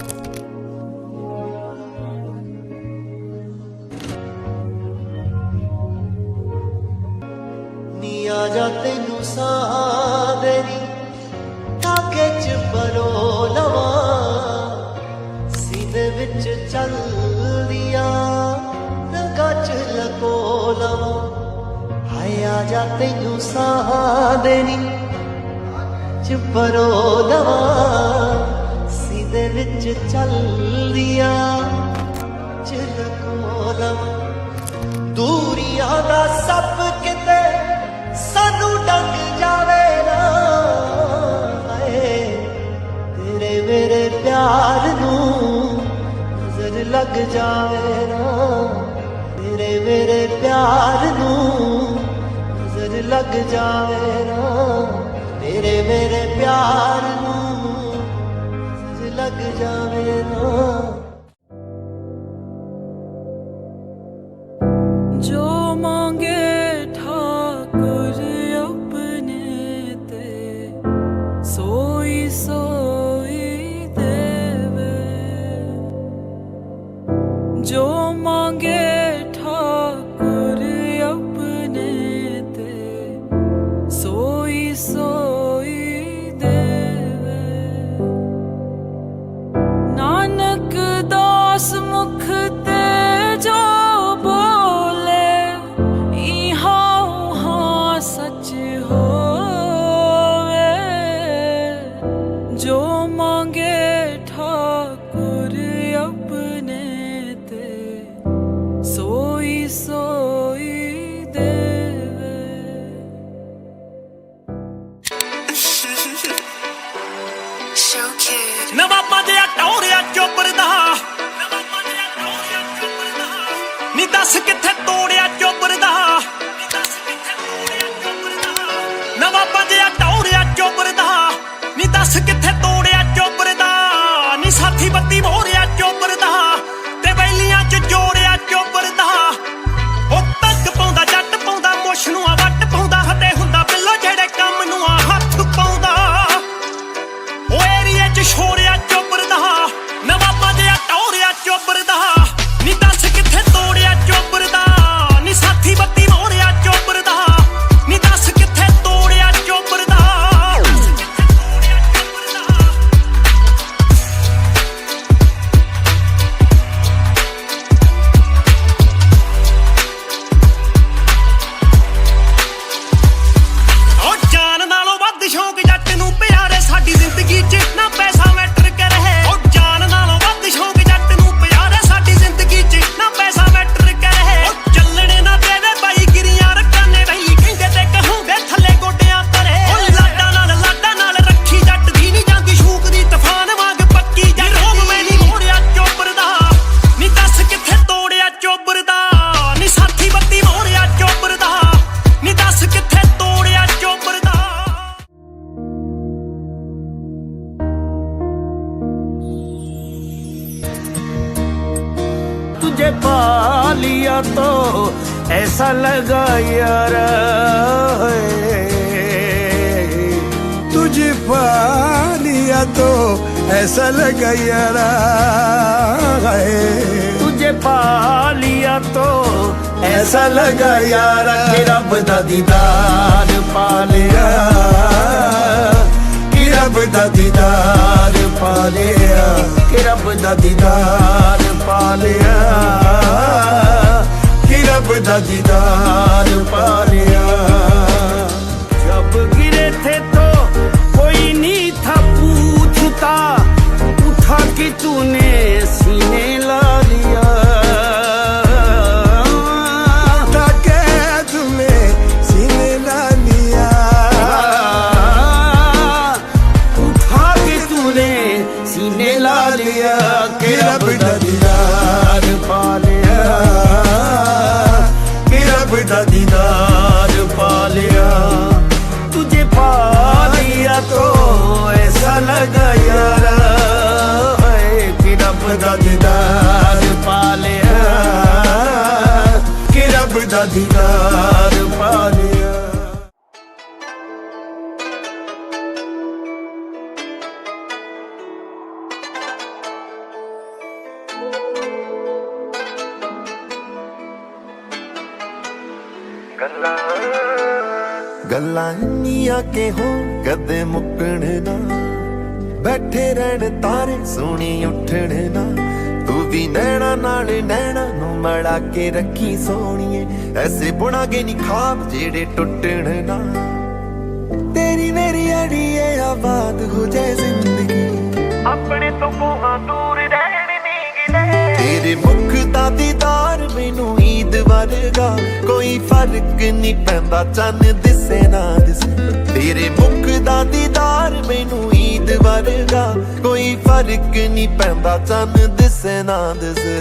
ਨੀ ਆ ਜਾ ਤੈਨੂੰ ਸਾਹ ਦੇਰੀ ਤਾਕੇ ਚ ਪਰੋ ਲਵਾਂ। ਸੀਨੇ ਵਿੱਚ ਚੱਲਦੀਆਂ, ਰਗਾ ਚ ਲਕੋ ਲਵਾਂ। ਹਾਏ ਆ ਜਾ ਤੈਨੂੰ ਸਾਹ ਦੇਣੀ ਚ ਪਰੋ ਲਵਾਂ। ਸੀਨੇ ਵਿੱਚ ਚੱਲਦੀਆਂ। ਚਲਕੋ ਲਵਾਂ ਦੂਰੀਆਂ ਦਾ ਸੱਪ ਕਿਤੇ ਸਾਨੂੰ ਡੰਗ ਜਾਵੇ ਨਾ। ਹਾਏ, ਤੇਰੇ ਮੇਰੇ ਪਿਆਰ ਨੂੰ ਨਜ਼ਰ ਲੱਗ ਜਾਵੇ ਨਾ। ਤੇਰੇ ਮੇਰੇ ਪਿਆਰ ਨੂੰ ਨਜ਼ਰ ਲੱਗ ਜਾਵੇ ਨਾ। ਤੇਰੇ ਮੇਰੇ ਪਿਆਰ ਲੱਗ ਜਾਵੇ ਨਾ ਜੋ ਮੰਗੇ ਠਾਕੁਰ ਆਪਣੇ ਤੇ, ਸੋਈ ਸੋਈ ਦੇਵੇ Showcase. ਨਵਾਬਾਂ ਦੇ ਟੌਰਿਆ ਚੋਬਰਦਾ ਨੀ ਦੱਸ ਕਿੱਥੇ ਤੋੜਿਆ ਚੋਬਰਦਾ ਨਵਾਬਾਂ ਦੇ ਟੌਰਿਆ तुझे पा लिया तो ऐसा लगा यार तुझे पा लिया तो ऐसा लगा यार तुझे पा लिया तो ऐसा लगा यार कि रब दा दीदार पा लिया कि रब दा दीदार पा लिया कि रब दा दीदार ਦੀਦਾਰ ਪਾ ਜਬ ਗਿਰੇ ਥੇ ਤੋ ਕੋਈ ਨਹੀਂ ਥਾ ਪੁੱਛਤਾ ਉਠਾ ਕੇ ਤੂਨੇ ਦਾ ਦੀਦਾਰ ਗੱਲਾਂ ਨੀਆਂ ਕੇ ਹੋ ਕਦੇ ਮੁੱਕਣ ਨਾ। ਬੈਠੇ ਰਹਿਣ ਤਾਰੇ, ਸੋਹਣੀ ਉੱਠਣ ਨਾ। ਵੀ ਨੈਣਾ ਨਾਲ ਨੈਣਾ ਨੂੰ ਮੜਾ ਕੇ ਰੱਖੀ ਸੋਣੀਏ ਐਸੇ ਬੁਣਾਗੇ ਨੀ ਖਾਬ ਜਿਹੜੇ ਟੁੱਟਣ ਨਾ। ਤੇਰੀ ਮੇਰੀ ਅੜੀਏ ਆਬਾਦ ਹੋ ਜਾਏ ਜ਼ਿੰਦਗੀ। ਆਪਣੇ ਤੋਂ ਕੋਹਾਂ ਦੂਰ ਰਹਿਣ ਨੀ ਗਿਲੇ ਤੇਰੇ ਮੁਖ ਦਾ ਦੀਦਾਰ ਮੈਨੂੰ ਵਰਗਾ ਕੋਈ ਫ਼ਰਕ ਨਹੀਂ ਪੈਂਦਾ, ਚੰਨ ਦਿਸੇ ਨਾ ਦਿਸੇ। ਤੇਰੇ ਮੁਖ ਦਾ ਦੀਦਾਰ ਮੈਨੂੰ ਈਦ ਵਰਗਾ। ਕੋਈ ਫ਼ਰਕ ਨਹੀਂ ਪੈਂਦਾ, ਚੰਨ ਦਿਸੇ ਨਾ ਦਿਸੇ।